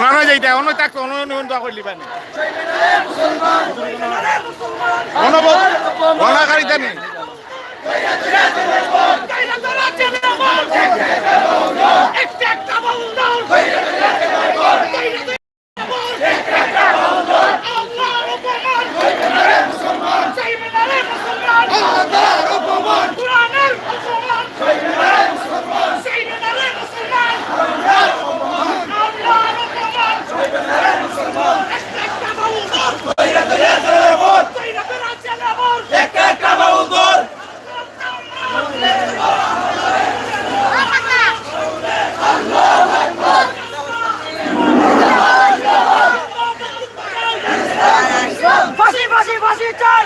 শোনানো যাইতে অন্য তাক অন্য অন্য করলি পানি অন্য নেই ফাঁসি ফাঁসি ফাঁসি চাই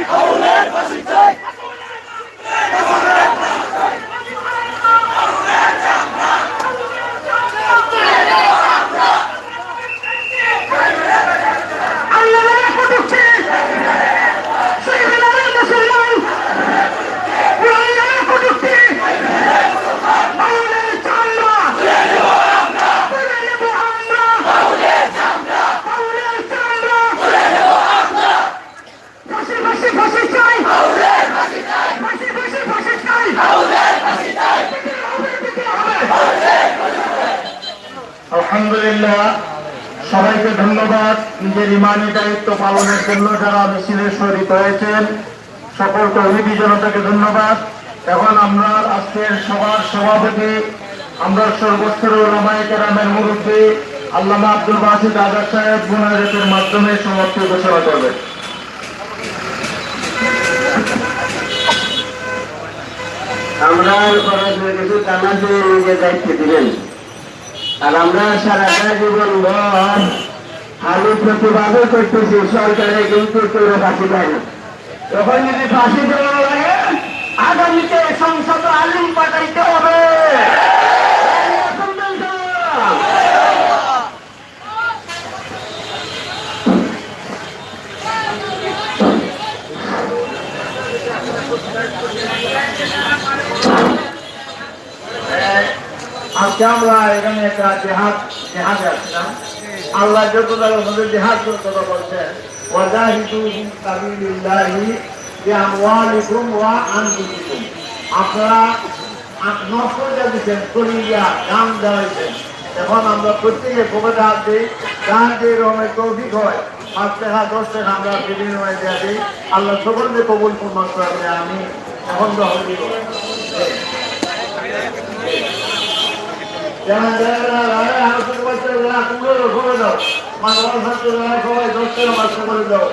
আল্লাহর কটূক্তি সিভিলের মুসলমান আল্লাহর কটূক্তি আল্লাহর চামড়া তুলে নেব আমরা আল্লাহর চামড়া ফাঁসি ফাঁসি ফাঁসি চাই ফাঁসি ফাঁসি ফাঁসি চাই আলহামদুলিল্লাহ, সবাইকে ধন্যবাদ। নিজের ইমানি দায়িত্ব পালনের জন্য যারা মিছিলের শহীদ হয়েছেন সকল তহিদি জনতাকে ধন্যবাদ। এখন আমরা আজকের সভার সভাপতি, আমরা সর্বস্তরের ওলামায়ে মুরব্বী, আল্লামা আব্দুল বাসিদ আজাদ সাহেব মুনাজাতের মাধ্যমে সমাপ্তি ঘোষণা করবেন। আমরা কিছু জানাতে নিজের দায়িত্ব দিবেন। আর আমরা সারাটা জীবন আমি প্রতিবাদও করতেছি, সরকারে কিন্তু কেউ ফাঁসি দেয় না। তখন যদি ফাঁসি দেওয়া লাগে, আগামীতে সংসদ আলিম পাঠাইতে হবে। আজকে আমরা এখানে একটা জেহাদ, জেহাদে আসলাম আল্লাহ যত তারা ওদের জেহাদ করতে বলছেন এখন আমরা প্রত্যেকে কবে হাত যার যে রকমের তৌফিক হয়, পাঁচ টাকা, দশ টাকা আমরা দিই। আল্লাহ সকলকে কবুল প্রমাণ আমি এখন দিব। যেমন যারা রায় আলোচনা করতে যারা কুমড়ো করে দাও মানব ছাত্র যারা সবাই দশটা মাস করে দাও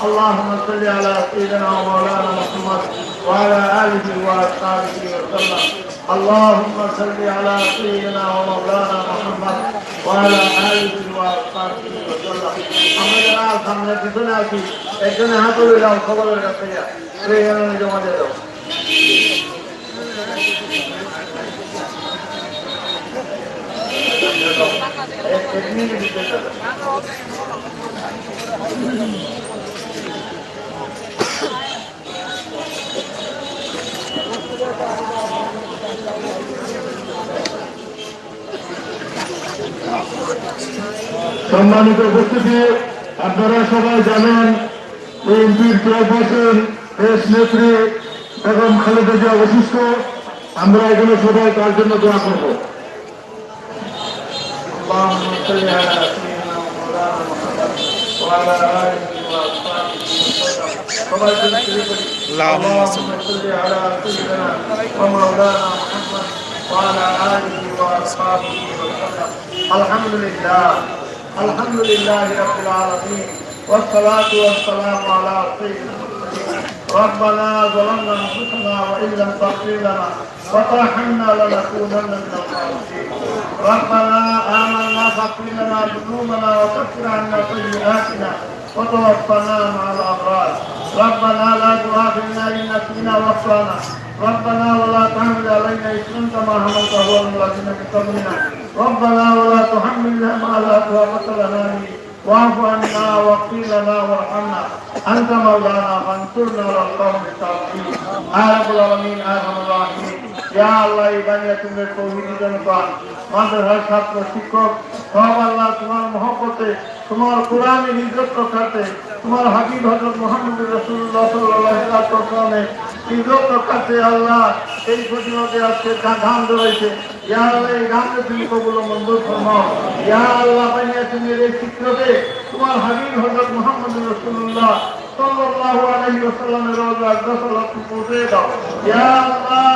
اللهم صل على سيدنا ومولانا محمد وعلى اله واصحابه وسلم اللهم صل على سيدنا ومولانا محمد وعلى اله واصحابه وسلم আমরা যারা সামনে পিছনে আছি একজনে হাত তুলে দাও খবরের কাছে জমা দিয়ে দাও সম্মানিত উপস্থিতি, আপনারা সবাই জানেন, বিএনপির চেয়ারপারসন, দেশ নেত্রী বেগম খালেদা জিয়া অসুস্থ আমরা এখানে সবাই তার জন্য দোয়া করব। اللهم صل على سيدنا مولانا محمد وعلى آله وأصحابه وسلم. اللهم صل على سيدنا ومولانا محمد وعلى آله وأصحابه وسلم الحمد لله الحمد لله رب العالمين والصلاة والسلام على سيدنا محمد ربنا ظلمنا أنفسنا وإن لم تغفر لنا وترحمنا لنكونن من الخاسرين. ربنا آمنا فاغفر لنا ذنوبنا وكفر عنا سيئاتنا وتوفنا مع الأبرار. ربنا لا تؤاخذنا إن نسينا واخطأنا. ربنا ولا تحمل علينا إثما كما حملته على الذين من ربنا ولا تحملنا ما لا طاقة لنا به واعف عنا واغفر لنا وارحمنا. أنت مولانا فانصرنا على القوم الكافرين يا رب العالمين يا أرحم الراحمين ইয়া আল্লাহ, এই বানিয়াতুমের তৌহিদি জনগণ মাদ্রাসার ছাত্র, শিক্ষক সব আল্লাহ তোমার মহব্বতে, তোমার কোরআনের ইজ্জত রক্ষাতে তোমার হাবিব হজরত মোহাম্মদ রসুল্লাহ সাল্লাহ ইজ্জত রক্ষাতে আল্লাহ এই প্রতিমতে আজকে ধান ধরেছে ইয়া আল্লাহ, এই গানকে তুমি কবুল মঞ্জুর ফরমাও। ইয়া আল্লাহ বানিয়াতুমের এই চিত্রতে তোমার হাবিব হজরত মোহাম্মদ রসুল্লাহ সাল্লাল্লাহু আলাইহি ওয়াসাল্লামের রওজা দাও। ইয়া আল্লাহ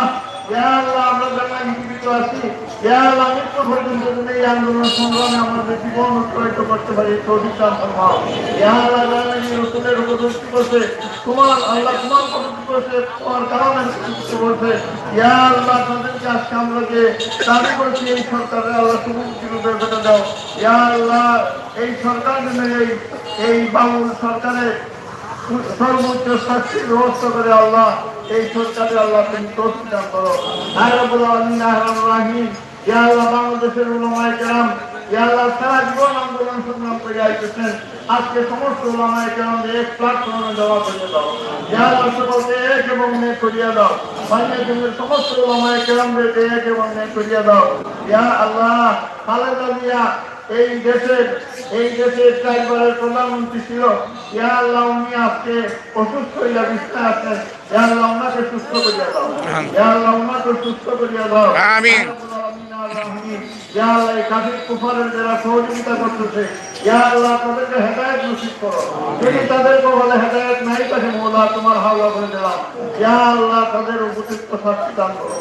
আমরা এই এই সরকারের এই সরকারের সর্বোচ্চ শাস্তির ব্যবস্থা করে আল্লাহ এই সরকারে আল্লাহ তুমি তৌফিক করো। রাহিম, ইয়া বাংলাদেশের উলামায়ে কেরাম, ইয়া সারা জীবন আন্দোলন সংগ্রাম করে আইতেছেন। আজকে সমস্ত উলামায়ে কেরাম এক প্ল্যাটফর্মে দেওয়া করে দাও। ইয়া আল্লাহ সকলকে এক এবং নেক করিয়া দাও। বাংলাদেশের সমস্ত উলামায়ে কেরামদেরকে এক এবং নেক করিয়া দাও। ইয়া আল্লাহ, খালেদা জিয়া এই দেশের এই দেশের চারবারের প্রধানমন্ত্রী ছিল। ইয়া আল্লাহ উনি আজকে অসুস্থ হইয়া বিছনায় আছেন। ইয়া আল্লাহ ওনাকে সুস্থ করিয়া দাও। ইয়া আল্লাহ ওনাকে সুস্থ করিয়া দাও। আমিন। আল্লাহ এই কাফির কুফারের যারা সহযোগিতা করতেছে ইয়া আল্লাহ তাদেরকে হেদায়েত নসিব করো। যদি তাদের কপালে হেদায়েত নাই তাকে মোলা তোমার হাওলা করে দিলাম ইয়া আল্লাহ তাদের উপযুক্ত শাস্তি দান করো।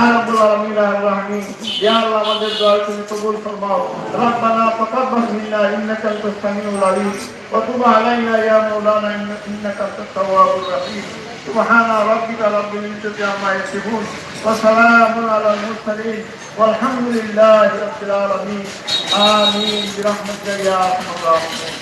আর আব্দুল আলমিন আর রাহমিন ইয়া আল্লাহ আমাদের দোয়া তুমি কবুল ফরমাও ربنا تقبل منا انك انت السميع العليم وتب علينا يا مولانا انك انت التواب الرحيم سبحان ربك رب العزه عما يصفون وسلام على المرسلين والحمد لله رب العالمين امين برحمتك يا ارحم الراحمين